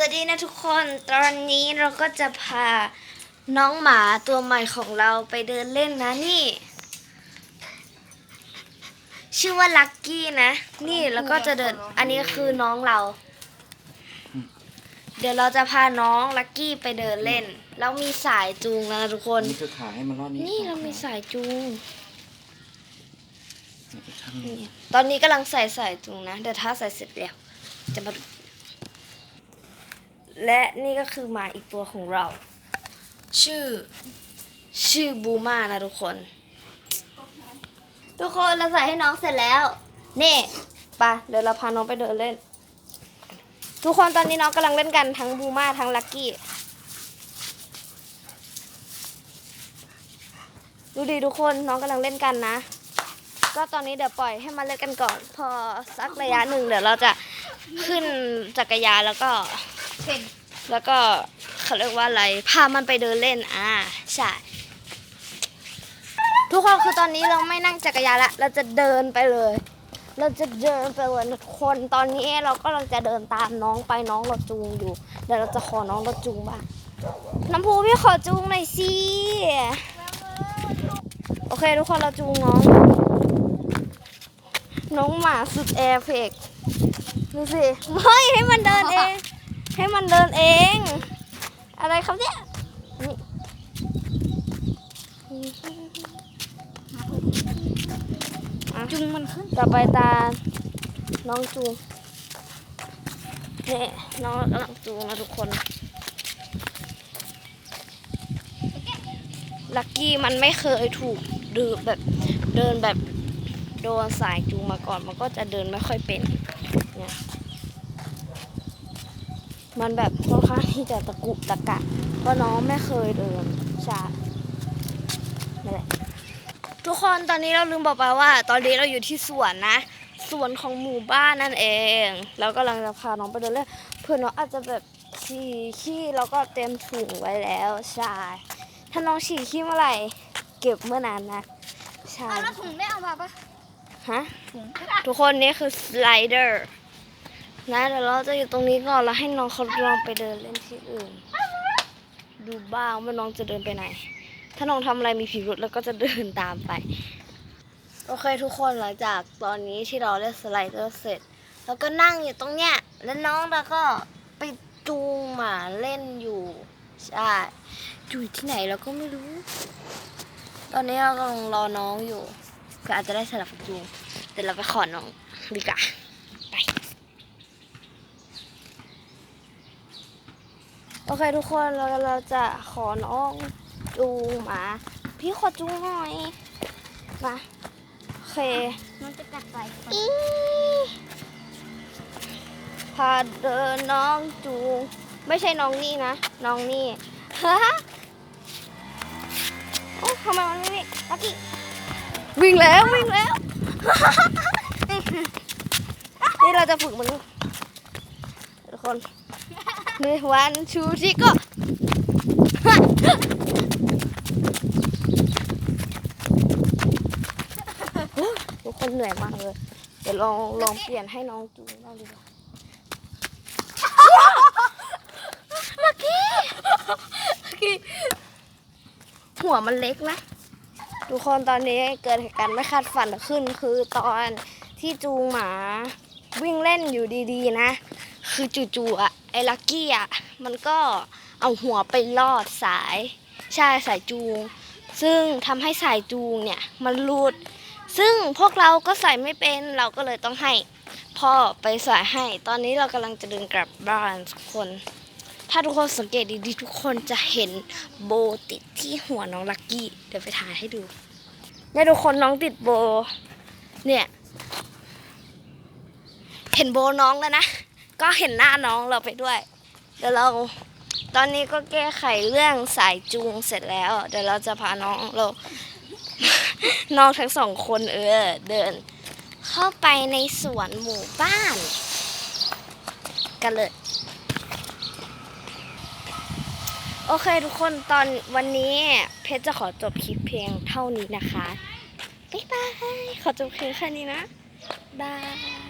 สวัสดีนะทุกคน ตอนนี้เราก็จะพาน้องหมาตัวใหม่ของเราไปเดินเล่นนะนี่ ชื่อว่าลักกี้นะ นี่แล้วก็จะเดิน อันนี้คือน้องเรา เดี๋ยวเราจะพาน้องลักกี้ไปเดินเล่นแล้วมีสายจูงนะทุกคน นี่คือขาให้มันรอดนี้นี่เรามีสายจูงช่างนี่ตอนนี้กำลังใส่สายจูงนะ เดี๋ยวถ้าใส่เสร็จแล้วจะมาดู และนี่ก็คือหมาอีกตัวของเรา ชื่อ ชื่อบูมานะทุกคน ทุกคนเราใส่ให้น้องเสร็จแล้ว นี่ไปะเดี๋ยวเราพาน้องไปเดินเล่น ทุกคนตอนนี้น้องกำลังเล่นกันทั้งบูมาทั้งลักกี้ ดูดิทุกคนน้องกำลังเล่นกันนะ ก็ตอนนี้เดี๋ยวปล่อยให้มาเล่นกันก่อน พอสักระยะหนึ่งเดี๋ยวเราจะขึ้นจักรยานแล้วก็ แล้วก็เขาเรียกว่าอะไร พามันไปเดินเล่น อ่า ใช่ ทุกคนคือตอนนี้เราไม่นั่งจักรยานละ เราจะเดินไปเลย เราจะเดินไปเลยทุกคน ตอนนี้เราก็กำลังจะเดินตามน้องไปน้องเราจูงอยู่ เดี๋ยวเราจะขอน้องเราจูงบ้าง น้ำพูพี่ขอจูงหน่อยสิ โอเค ทุกคนเราจูงน้อง น้องหมาสุดแอร์เพกดูสิ เฮ้ยให้มันเดินเอง ให้มันเดินเอง อะไรครับเนี่ยจุงมันขึ้น ต่อไปตา น้องจูงนี่น้องกำลังจูงนะทุกคน ลักกี้มันไม่เคยถูกดือแบบเดินแบบโดนสายจูงมาก่อน มันก็จะเดินไม่ค่อยเป็นเนี่ย มันแบบค่อนข้างที่จะตะกุกตะกักเพราะน้องไม่เคยเดินใช่นั่นแหละทุกคนตอนนี้เราลืมบอกไปว่า ตอนนี้เราอยู่ที่สวนนะสวนของหมู่บ้านนั่นเองแล้วก็กำลังจะพาน้องไปเดินเล่นเพื่อนน้องอาจจะแบบฉี่ขี้แล้วก็เต็มถุงไว้แล้วใช่ถ้าน้องฉี่ขี้เมื่อไหร่เก็บเมื่อนั้นนะใช่เอาแล้วถุงได้เอามาปะฮะถุงทุกคนนี่คือสไลเดอร์ นะเดี๋ยวเราจะอยู่ตรงนี้ก่อนแล้วให้น้องเขาลองไปเดินเล่นที่อื่น ดูบ้างว่าน้องจะเดินไปไหน ถ้าน้องทำอะไรมีผิดรุษแล้วก็จะเดินตามไป โอเคทุกคนหลังจากตอนนี้ที่เราเล่นสไลเดอร์เสร็จ แล้วก็นั่งอยู่ตรงเนี้ยแล้วน้องเราก็ไปจูงหมาเล่นอยู่ใช่อยู่ที่ไหนเราก็ไม่รู้ ตอนนี้เรากำลังรอน้องอยู่ก็อาจจะได้สลับจูงเดี๋ยวเราไปขอน้องดีกว่าไป โอเคทุกคนเราเราจะขอน้องจูงหมา พี่ขอจูงหน่อย มาโอเคมันจะกัดไปอีพาเดินน้องจูง ไม่ใช่น้องนี่นะ น้องนี่ฮะโอ้ทำไมมันไม่วิ่งลักกี้วิ่งแล้ววิ่งแล้ว นี่เราจะฝึกมันทุกคน หนึ่งวันชูชิก็ทุกคนเหนื่อยมากเลย เดี๋ยวลองลองเปลี่ยนให้น้องจูงบ้างดีกว่าลักกี้ลักกี้ หัวมันเล็กนะ ทุกคนตอนนี้เกิดเหตุการณ์ไม่คาดฝันขึ้น คือตอนที่จูงหมาวิ่งเล่นอยู่ดีๆนะ คือจู่ๆอะไอ้ลักกี้อะมันก็เอาหัวไปลอดสายใช่สายจูง ซึ่งทำให้สายจูงเนี่ยมันหลุด ซึ่งพวกเราก็ใส่ไม่เป็นเราก็เลยต้องให้พ่อไปใส่ให้ ตอนนี้เรากำลังจะเดินกลับบ้านทุกคน ถ้าทุกคนสังเกตดีๆทุกคนจะเห็นโบติดที่หัวน้องลักกี้เดี๋ยวไปถ่ายให้ดูเนี่ยทุกคนน้องติดโบ เนี่ย เห็นโบน้องแล้วนะ ก็เห็นหน้าน้องเราไปด้วย เดี๋ยวเราตอนนี้ก็แก้ไขเรื่องสายจูงเสร็จแล้ว เดี๋ยวเราจะพาน้องเรา น้องทั้งสองคนเออ เดิน เข้าไปในสวนหมู่บ้าน กันเลย โอเคทุกคนตอนวันนี้ เพชรจะขอจบคลิปเพียงเท่านี้นะคะ บ๊ายบาย ขอจบเพียงแค่นี้นะ บาย